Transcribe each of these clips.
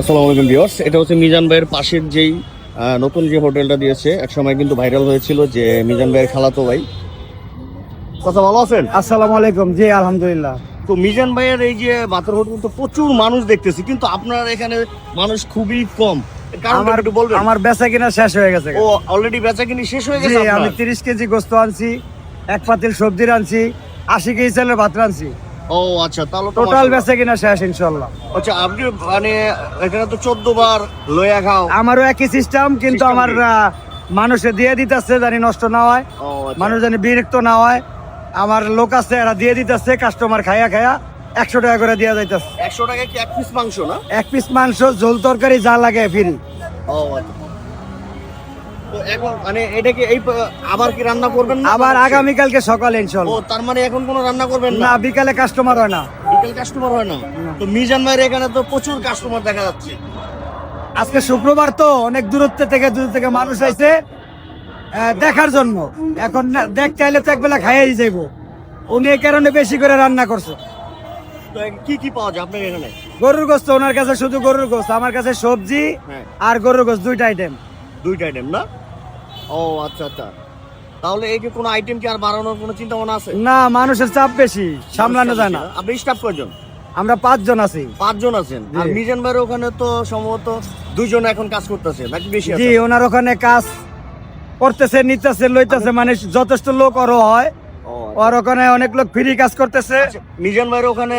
আসসালামু আলাইকুম ভিউয়ার্স এটা হচ্ছে মিজান ভাইয়ের পাশের যেই নতুন যে হোটেলটা দিয়েছে একসময় কিন্তু ভাইরাল হয়েছিল যে মিজান ভাইয়ের খালাতো ভাই। কথা ভালো আছেন? আসসালামু আলাইকুম। জি আলহামদুলিল্লাহ। তো মিজান ভাইয়ের এই যে বাতের হোটেল তো প্রচুর মানুষ দেখতেছি কিন্তু আপনার এখানে মানুষ খুবই কম। আমার একটু বলবেন? আমার বেচা কিনা শেষ হয়ে গেছে। ও অলরেডি বেচা কিনি শেষ হয়ে গেছে আমি তিরিশ কেজি গোস্ত আনছি এক পাতিল সবজি আনছি আশি কেজি চালের ভাত আনছি ও আচ্ছা তাহলে টোটাল। বেচা কিনা শেষ ইনশাল্লাহ আচ্ছা আপনি মানে এখানে তো চোদ্দ বার লয়া খাও। আমারও একই সিস্টেম কিন্তু আমার মানুষে দিয়ে দিতেছে জানি নষ্ট না হয়। ও আচ্ছা। মানুষ জানি বিরক্ত না হয়। আমার লোক আছে এরা দিয়ে দিতেছে কাস্টমার খায়া খায়া একশো টাকা করে দিয়ে যাইতেছে। একশো টাকা কি এক পিস মাংস না? এক পিস মাংস ঝোল তরকারি যা লাগে ফ্রি ও আচ্ছা। এখন মানে এই আবার কি রান্না করবেন না? আবার সকালে ও তার মানে এখন কোনো রান্না করবেন না? বিকালে কাস্টমার হয় না। বিকেল কাস্টমার হয় না? তো মিজান ভাইয়ের এখানে তো প্রচুর কাস্টমার দেখা যাচ্ছে। আজকে শুক্রবার তো অনেক দূরত্ব থেকে দূর থেকে মানুষ আইছে দেখার জন্য। এখন দেখতে আইলে তো একবেলা খাইয়াই যাইব। উনি এই কারণে বেশি করে রান্না করছে। তো কি কি পাওয়া যায় আপনার এখানে? গরুর গোস্ত ওনার কাছে শুধু গরুর গোস্ত আমার কাছে সবজি হ্যাঁ। আর গরুর গোস্ত দুইটা আইটেম দুইটা আইটেম না? ও আচ্ছা আচ্ছা। তাহলে এই যে কোনো আইটেম কি আর বাড়ানোর কোনো চিন্তা ভাবনা আছে? না মানুষের চাপ বেশি সামলানো যায় না। আপনি স্টাফ কয়জন? আমরা পাঁচজন আছি। পাঁচজন আছেন। আর। মিজান ভাইয়ের ওখানে তো সম্ভবত দুইজন এখন কাজ করতেছে নাকি বেশি আছে। জি ওনার ওখানে কাজ করতেছে নিতেছে লইতেছে মানে যথেষ্ট লোক আরও হয়। ও ওর ওখানে অনেক লোক ফ্রি কাজ করতেছে। আচ্ছা, মিজান ভাইয়ের ওখানে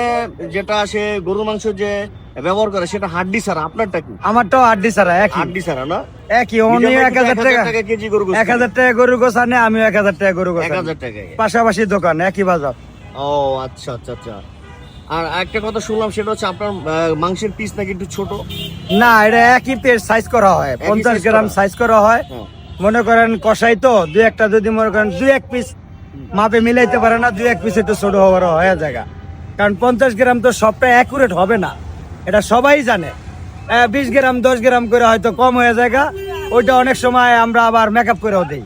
যেটা সে গরু মাংস যে ব্যবহার করে সেটা হাড্ডি ছাড়া আপনারটা কি? আমারটাও আড্ডি ছাড়া একই। হাড্ডি ছাড়া না? একই উনি মিজান এক কিন্তু হাজার টাকা কেজি গরু এক হাজার টাকা গরু গোছ আনে আমিও এক হাজার টাকা গরু গোছ এক হাজার টাকা পাশাপাশি দোকান একই বাজার। ও আচ্ছা আচ্ছা আচ্ছা। আর একটা কথা শুনলাম সেটা হচ্ছে আপনার মাংসের পিস নাকি একটু ছোট? না এটা একই পেজ সাইজ করা হয় পঞ্চাশ গ্রাম সাইজ করা হয়। হ্যাঁ। মনে করেন কষাই তো দুই একটা যদি মনে করেন দুই এক পিস মাপে মিলাইতে পারে না দুই এক পিস একটু ছোট হওয়ার হয়ে জায়গা। কারণ পঞ্চাশ গ্রাম তো সবটা অ্যাকুরেট হবে না। এটা সবাই জানে। বিশ গ্রাম দশ গ্রাম করে হয়তো কম হয়ে জায়গা ওইটা অনেক সময় আমরা আবার মেকআপ করেও দিই।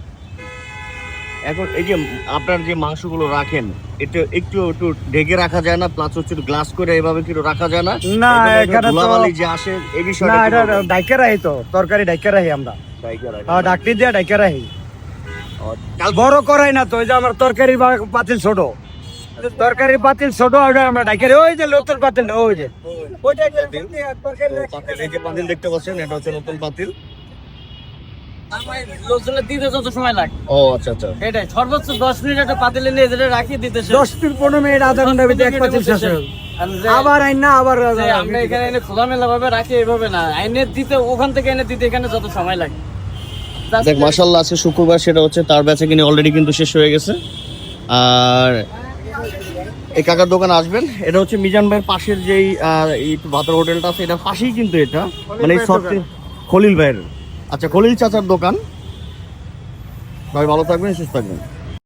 এখন এই যে আপনার যে মাংসগুলো রাখেন এটা একটু একটু ঢেকে রাখা যায় না? প্লাস হচ্ছে গ্লাস করে এভাবে কি রাখা যায় না? না, এখানে তো- ধুলাবালি যে আসে এই না বিষয়টা এটা ডাইকে রাখি তো তরকারি ডাইকে রাখি আমরা। ডাকটি দিয়ে ডাইকে রাখি। বড় করাই না তো ওই যে আমার তরকারির বা- পাতিল ছোট। তরকারির পাতিল ছোট ওটা আমরা ডাইকারি। ওই যে লোকের পাতিল ওই যে। ওইটা যে পাতিল এই যে পাতিল দেখতে পাচ্ছেন এটা হচ্ছে নতুন পাতিল লোকজনের দিতে যত সময় লাগে। ও আচ্ছা আচ্ছা। এটাই সর্বোচ্চ দশ মিনিট একটা পাতিলে নিয়ে যেটা রাখি দিতে দশ মিনিট পনেরো মিনিট আধা ঘণ্টার ভিতরে এক পাতিল শেষ গেল। আর যে- আবার আইন না আবার আমরা এখানে এনে খোলামেলা ভাবে রাখি এভাবে না। আইনে দিতে ওখান থেকে এনে দিতে এখানে যত সময় লাগে। দেখ শুক্রবার সেটা হচ্ছে তার বেচা কিনে অলরেডি কিন্তু শেষ হয়ে গেছে। আর এই কাকার দোকানে আসবেন। এটা হচ্ছে মিজান ভাইয়ের পাশের যেই ভাতের হোটেলটা আছে এটা পাশেই কিন্তু এটা। মানে এই খলিল ভাইয়ের। আচ্ছা খলিল চাচার দোকান। ভাই ভালো থাকবেন সুস্থ থাকবেন।